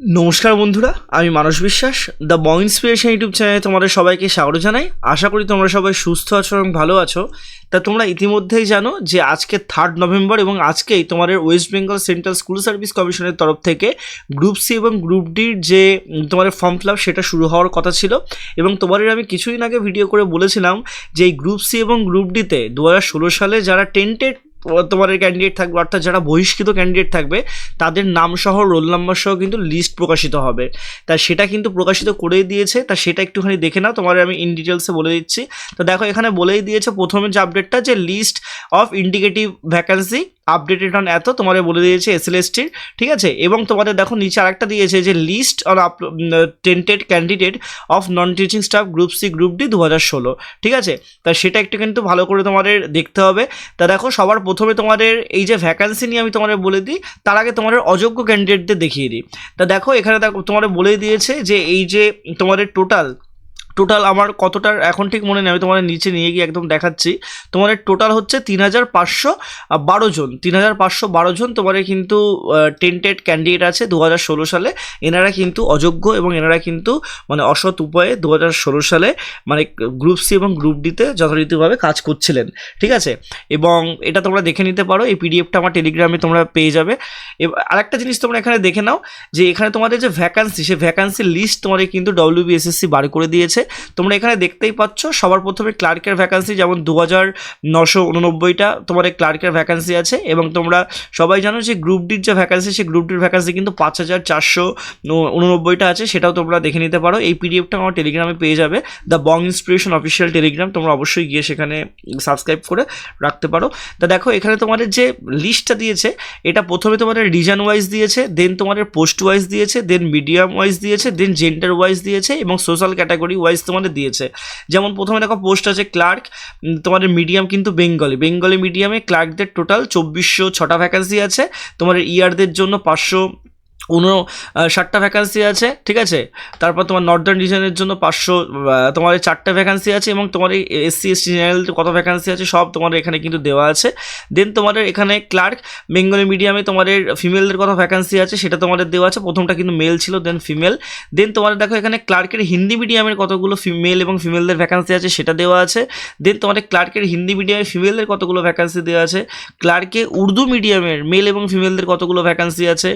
নমস্কার বন্ধুরা, আমি মানস বিশ্বাস, দ্য ব ইন্সপিরেশন ইউটিউব চ্যানেলে তোমাদের সবাইকে স্বাগত জানাই। আশা করি তোমরা সবাই সুস্থ আছো এবং ভালো আছো। তা তোমরা ইতিমধ্যেই জানো যে আজকে থার্ড নভেম্বর এবং আজকেই তোমাদের West Bengal Central School Service কমিশনের তরফ থেকে গ্রুপ সি এবং গ্রুপ ডির যে তোমাদের ফর্ম ফিল সেটা শুরু হওয়ার কথা ছিল। এবং তোমাদের আমি কিছুদিন আগে ভিডিও করে বলেছিলাম যে এই গ্রুপ সি এবং গ্রুপ ডিতে দু হাজার ষোলো সালে যারা টেন্টেড তোমাদের ক্যান্ডিডেট থাকবে, অর্থাৎ যারা বহিষ্কৃত ক্যান্ডিডেট থাকবে, তাদের নাম সহ রোল নাম্বার সহ কিন্তু লিস্ট প্রকাশিত হবে। তা সেটা কিন্তু প্রকাশিত করেই দিয়েছে, তা সেটা একটুখানি দেখে নাও, তোমার আমি ইন ডিটেলসে বলে দিচ্ছি। তো দেখো এখানে বলেই দিয়েছে, প্রথমে যে আপডেটটা যে list of indicative vacancy updated on এত, তোমাদের বলে দিয়েছে এস এসএলএসটির ঠিক আছে? এবং তোমাদের দেখো নিচে আরেকটা দিয়েছে যে list on untainted candidate of non teaching staff group C group D দু হাজার ষোলো, ঠিক আছে? তা সেটা একটু কিন্তু ভালো করে তোমাদের দেখতে হবে। তা দেখো, সবার প্রথমে তোমাদের এই যে ভ্যাকান্সি নিয়ে আমি তোমাদের বলে দিই, তার আগে তোমাদের অযোগ্য ক্যান্ডিডেটদের দেখিয়ে দিই। তা দেখো, এখানে দেখো, তোমাদের বলে দিয়েছে যে এই যে তোমাদের টোটাল টোটাল আমার কতটার এখন ঠিক মনে নেই, আমি তোমাদের নিচে নিয়ে গিয়ে একদম দেখাচ্ছি। তোমাদের টোটাল হচ্ছে তিন হাজার পাঁচশো বারো জন। তিন হাজার পাঁচশো বারো জন, তোমাদের কিন্তু টেন্টেড ক্যান্ডিডেট আছে দু হাজার ষোলো সালে। এনারা কিন্তু অযোগ্য এবং এনারা কিন্তু মানে অসৎ উপায়ে দু হাজার ষোলো সালে মানে গ্রুপ সি এবং গ্রুপ ডিতে যথারীতিভাবে কাজ করছিলেন। ঠিক আছে? এবং এটা তোমরা দেখে নিতে পারো, এই পিডিএফটা আমার টেলিগ্রামে তোমরা পেয়ে যাবে। আরেকটা জিনিস তোমরা এখানে দেখে নাও, যে এখানে তোমাদের যে ভ্যাকান্সি সে ভ্যাকান্সির লিস্ট তোমাদের কিন্তু ডব্লিউবিএসএসসি বার করে দিয়েছে। তোমরা এখানে দেখতেই পাচ্ছ, সবার প্রথমে ক্লার্কের ভ্যাকান্সি যেমন দু হাজার নশো উননব্বইটা তোমাদের ক্লার্কের ভ্যাকান্সি আছে এবং তোমরা সবাই জানো যে গ্রুপ ডির যে ভ্যাকান্সি সেই গ্রুপ ডির ভ্যাকান্সি কিন্তু পাঁচ হাজার চারশো উননব্বইটা আছে, সেটাও তোমরা দেখে নিতে পারো। এই পিডিএফটা আমার টেলিগ্রামে পেয়ে যাবে। The Bong inspiration official Telegram তোমরা অবশ্যই গিয়ে সেখানে সাবস্ক্রাইব করে রাখতে পারো। তা দেখো, এখানে তোমাদের যে লিস্টটা দিয়েছে, এটা প্রথমে তোমাদের রিজন ওয়াইজ দিয়েছে দেন তোমাদের পোস্ট ওয়াইজ দিয়েছে দেন মিডিয়াম ওয়াইজ দিয়েছে দেন জেন্ডার ওয়াইজ দিয়েছে এবং সোশ্যাল ক্যাটাগরি ওয়াইজ তোমাদের দিয়েছে। যেমন প্রথমে দেখো পোস্ট আছে ক্লার্ক তোমাদের মিডিয়াম কিন্তু বেঙ্গলি বেঙ্গলি মিডিয়ামে ক্লার্কদের টোটাল চব্বিশশো ছটা ভ্যাকান্সি আছে। তোমাদের ইয়ারদের জন্য পাঁচশো ষাটটা ভ্যাকান্সি আছে, ঠিক আছে? তারপর তোমার নর্দার্ন রিজনের জন্য পাঁচশো তোমার চারটা ভ্যাকান্সি আছে এবং তোমার এই এসসি এসটি জেনারেল কত ভ্যাকান্সি আছে সব তোমার এখানে কিন্তু দেওয়া আছে। দেন তোমাদের এখানে ক্লার্ক বেঙ্গলি মিডিয়ামে তোমাদের ফিমেলদের কত ভ্যাকান্সি আছে সেটা তোমাদের দেওয়া আছে। প্রথমটা কিন্তু মেল ছিল দেন ফিমেল দেন তোমাদের দেখো এখানে ক্লার্কের হিন্দি মিডিয়ামের কতগুলো মেল এবং ফিমেলদের ভ্যাকান্সি আছে সেটা দেওয়া আছে। দেন তোমাদের ক্লার্কের হিন্দি মিডিয়ামে ফিমেলদের কতগুলো ভ্যাকান্সি দেওয়া আছে। ক্লার্কে উর্দু মিডিয়ামের মেল এবং ফিমেলদের কতগুলো ভ্যাকান্সি আছে।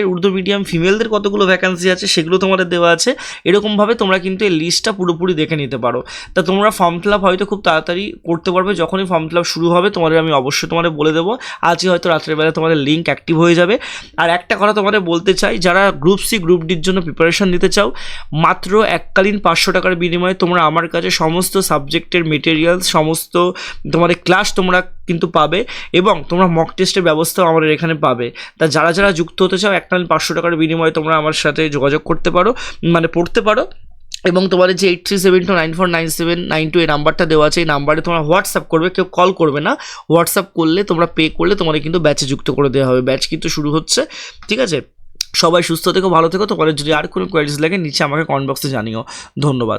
ক্লার্কের উর্দু মিডিয়াম ফিমেলদের কতগুলো ভ্যাকান্সি আছে সেগুলো তোমাদের দেওয়া আছে। এরকমভাবে তোমরা কিন্তু এই লিস্টটা পুরোপুরি দেখে নিতে পারো। তা তোমরা ফর্ম ফিল আপ হয়তো খুব তাড়াতাড়ি করতে পারবে। যখনই ফর্ম ফিল আপ শুরু হবে, তোমাদের আমি অবশ্যই তোমাদের বলে দেবো। আজই হয়তো রাত্রেবেলা তোমাদের লিঙ্ক অ্যাক্টিভ হয়ে যাবে। আর একটা কথা তোমাদের বলতে চাই, যারা গ্রুপ সি গ্রুপ ডির জন্য প্রিপারেশন নিতে চাও, মাত্র এককালীন পাঁচশো টাকার বিনিময়ে তোমরা আমার কাছে সমস্ত সাবজেক্টের মেটেরিয়ালস সমস্ত তোমাদের ক্লাস তোমরা কিন্তু পাবে এবং তোমরা মক টেস্টের ব্যবস্থাও আমাদের এখানে পাবে। তা যারা যারা যুক্ত হতে চাও এককালীন পাঁচশো টাকার বিনিময়ে তোমরা আমার সাথে যোগাযোগ করতে পারো মানে পড়তে পারো। এবং তোমাদের যে eight three seven two nine four nine seven nine two এই নাম্বারটা দেওয়া আছে, এই নাম্বারে তোমরা হোয়াটসঅ্যাপ করবে, কেউ কল করবে না। হোয়াটসঅ্যাপ করলে, তোমরা পে করলে তোমাদের কিন্তু ব্যাচে যুক্ত করে দেওয়া হবে। ব্যাচ কিন্তু শুরু হচ্ছে, ঠিক আছে? সবাই সুস্থ থেকো, ভালো থেকো। তোমাদের যদি আর কোনো কোয়ারিজ লাগে, নিচে আমাকে কমেন্ট বক্সে জানিও। ধন্যবাদ।